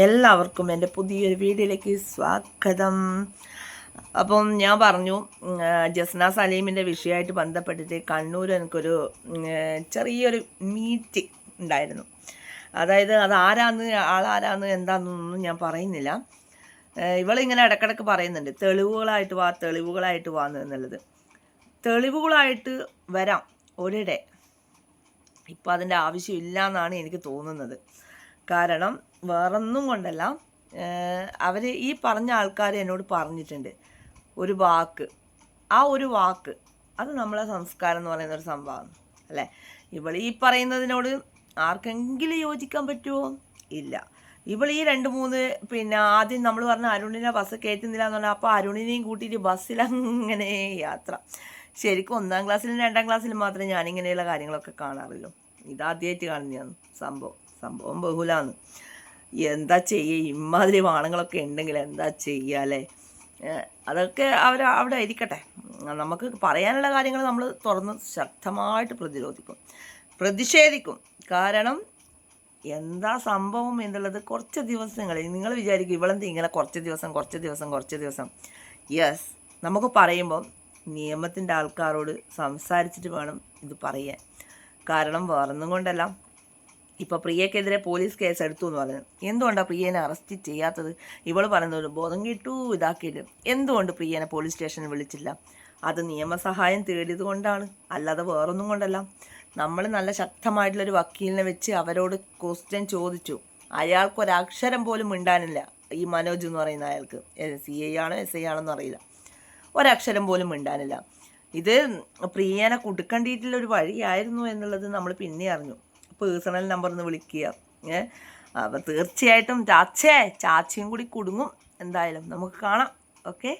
എല്ലാവർക്കും എന്റെ പുതിയൊരു വീഡിയോയിലേക്ക് സ്വാഗതം. അപ്പം ഞാൻ പറഞ്ഞു ജസ്ന സലീമിന്റെ വിഷയമായിട്ട് ബന്ധപ്പെട്ടിട്ട് കണ്ണൂർ എനിക്കൊരു ചെറിയൊരു മീറ്റിംഗ് ഉണ്ടായിരുന്നു. അതായത് അത് ആരാന്ന് ആളാരാന്ന് എന്താണെന്നൊന്നും ഞാൻ പറയുന്നില്ല. ഇവളിങ്ങനെ ഇടക്കിടക്ക് പറയുന്നുണ്ട് തെളിവുകളായിട്ട് വാ തെളിവുകളായിട്ട് വാന്ന് എന്നുള്ളത്. തെളിവുകളായിട്ട് വരാം ഒരിടെ. ഇപ്പം അതിന്റെ ആവശ്യമില്ല എന്നാണ് എനിക്ക് തോന്നുന്നത്. കാരണം വേറൊന്നും കൊണ്ടല്ല. അവർ ഈ പറഞ്ഞ ആൾക്കാർ എന്നോട് പറഞ്ഞിട്ടുണ്ട്. ഒരു വാക്ക്. ആ ഒരു വാക്ക്. അത് നമ്മളെ സംസ്കാരം എന്ന് പറയുന്ന ഒരു സംഭവമാണ്. അല്ലേ? ഇവൾ ഈ പറയുന്നതിനോട് ആർക്കെങ്കിലും യോജിക്കാൻ പറ്റുമോ ഇല്ല. ഇവൾ ഈ രണ്ട് മൂന്ന് പിന്നെ ആദ്യം നമ്മൾ പറഞ്ഞ അരുണിനെ ബസ് കയറ്റുന്നില്ല എന്ന് പറഞ്ഞാൽ അപ്പോൾ അരുണിനെയും കൂട്ടിയിട്ട് ബസ്സിൽ അങ്ങനെ യാത്ര. ശരിക്കും ഒന്നാം ക്ലാസ്സിലും രണ്ടാം ക്ലാസ്സിലും മാത്രമേ ഞാനിങ്ങനെയുള്ള കാര്യങ്ങളൊക്കെ കാണാറുള്ളൂ. ഇതാദ്യമായിട്ട് കാണുന്നതാണ് സംഭവം. സംഭവം ബഹുലാന്ന്. എന്താ ചെയ്യുക ഇമാതിരി വാണങ്ങളൊക്കെ ഉണ്ടെങ്കിൽ എന്താ ചെയ്യുക അല്ലേ? അതൊക്കെ അവർ അവിടെ ഇരിക്കട്ടെ. നമുക്ക് പറയാനുള്ള കാര്യങ്ങൾ നമ്മൾ തുറന്ന് ശക്തമായിട്ട് പ്രതിരോധിക്കും. പ്രതിഷേധിക്കും. കാരണം എന്താ സംഭവം എന്നുള്ളത് കുറച്ച് ദിവസങ്ങളിൽ നിങ്ങൾ വിചാരിക്കും ഇവളെന്ത് ഇങ്ങനെ കുറച്ച് ദിവസം കുറച്ച് ദിവസം കുറച്ച് ദിവസം. യെസ് നമുക്ക് പറയുമ്പോൾ നിയമത്തിന്റെ ആൾക്കാരോട് സംസാരിച്ചിട്ട് വേണം ഇത് പറയാൻ. കാരണം വേറൊന്നും കൊണ്ടല്ല. ഇപ്പോൾ പ്രിയക്കെതിരെ പോലീസ് കേസ് എടുത്തു എന്ന് പറഞ്ഞു. എന്തുകൊണ്ടാണ് പ്രിയനെ അറസ്റ്റ് ചെയ്യാത്തത്? ഇവൾ പറയുന്നത് ബോധം കിട്ടൂ ഇതാക്കിയിട്ട് എന്തുകൊണ്ട് പ്രിയനെ പോലീസ് സ്റ്റേഷനിൽ വിളിച്ചില്ല? അത് നിയമസഹായം തേടിയത് കൊണ്ടാണ്. അല്ലാതെ വേറൊന്നും കൊണ്ടല്ല. നമ്മൾ നല്ല ശക്തമായിട്ടുള്ളൊരു വക്കീലിനെ വെച്ച് അവരോട് ക്വസ്റ്റ്യൻ ചോദിച്ചു. അയാൾക്കൊരക്ഷരം പോലും മിണ്ടാനില്ല ഈ മനോജ് എന്ന് പറയുന്ന അയാൾക്ക്. സി ഐ ആണോ എസ് ഐ ആണോ അറിയില്ല. ഒരക്ഷരം പോലും മിണ്ടാനില്ല. ഇത് പ്രിയനെ കുടുക്കണ്ടിയിട്ടുള്ള ഒരു വഴിയായിരുന്നു എന്നുള്ളത് നമ്മൾ പിന്നെ അറിഞ്ഞു. പേഴ്സണൽ നമ്പറിൽ നിന്ന് വിളിക്കുക. ഏ? അപ്പോൾ തീർച്ചയായിട്ടും ചാച്ചേ ചാച്ചയും കൂടി കുടുങ്ങും. എന്തായാലും നമുക്ക് കാണാം. ഓക്കെ?